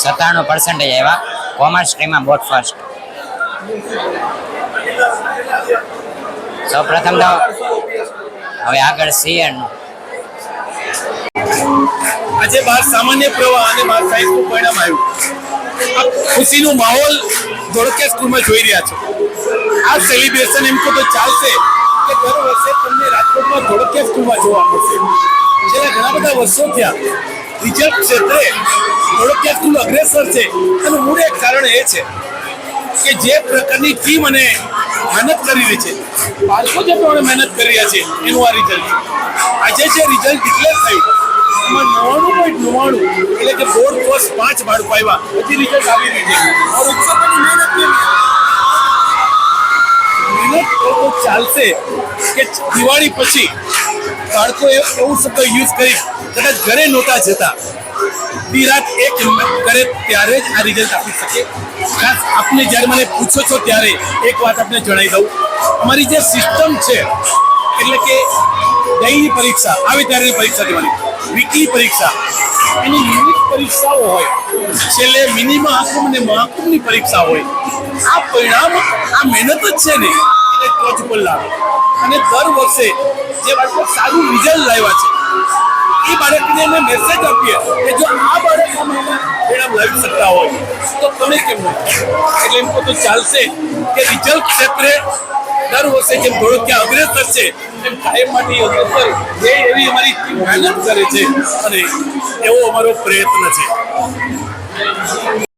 સત્તાણું પર્સન્ટેજ આવ્યા. Commerce સ્ટ્રીમમાં boat first સૌ પ્રથમ તો હવે આગળ સીએન આજે બાર સામાન્ય પ્રવાહ અને બાર સાહિત્યનું પરિણામ આવ્યું. ખુશીનો માહોલ ધોળકિયા સ્કૂલમાં જોઈ રહ્યા છો. આ સેલિબ્રેશન એમ તો ચાલશે કે દર વર્ષે તમને ધોળકિયા સ્કૂલમાં જોવા મળશે. છેલ્લા ઘણા બધા વર્ષો થયા રિઝલ્ટ ક્ષેત્રે ધોળકિયા સ્કૂલ અગ્રેસર છે. એનું મૂળ એક કારણ એ છે કે જે પ્રકારની ટીમ અને મહેનત કરી રહી છે, બાળકો જે પ્રમાણે મહેનત કરી રહ્યા છે, એનું આ રિઝલ્ટ આજે જે રિઝલ્ટ ડિક્લેર થયું એમાં નવ્વાણું પોઈન્ટ નવ્વાણું એટલે કે બોર્ડ કોર્સ પાંચ બાળકો આવ્યા. હજી રિઝલ્ટ આવી રહ્યું છે. ચાલશે કે દિવાળી પછી બાળકો એ- એવું શબ્દ યુઝ કરી કદાચ ઘરે નહોતા જતા. રાત એક કરે ત્યારે જ આ રિઝલ્ટ આપી શકે. ખાસ આપને જ્યારે મને પૂછો છો ત્યારે એક વાત આપને જણાવી દઉં. અમારી જે સિસ્ટમ છે, એટલે કે દૈનિક પરીક્ષા આવે ત્યારે પરીક્ષા દેવાની વીકલી પરીક્ષા, એની યુનિટ પરીક્ષાઓ હોય. છેલ્લે મિનિમમ આંકમ અને મહાકુમની પરીક્ષા હોય. આ પરિણામ, આ મહેનત જ છે ને. એને ટોચ પર લાવે અને દર વર્ષે જે બાળકો સારું રિઝલ્ટ લાવ્યા છે, એ બાળકને અમે મેસેજ આપીએ કે જો આ બાળક પરિણામ લાવી શકતા હોય, તો તમે કેમ એટલે એમ તો ચાલશે કે રિઝલ્ટ ક્ષેત્રે દર વર્ષે જેમ ધોળકિયા અગ્રેસર છે, એમ કાયમ માટે અગ્રેસર એ એવી અમારી મહેનત કરે છે અને એવો અમારો પ્રયત્ન છે.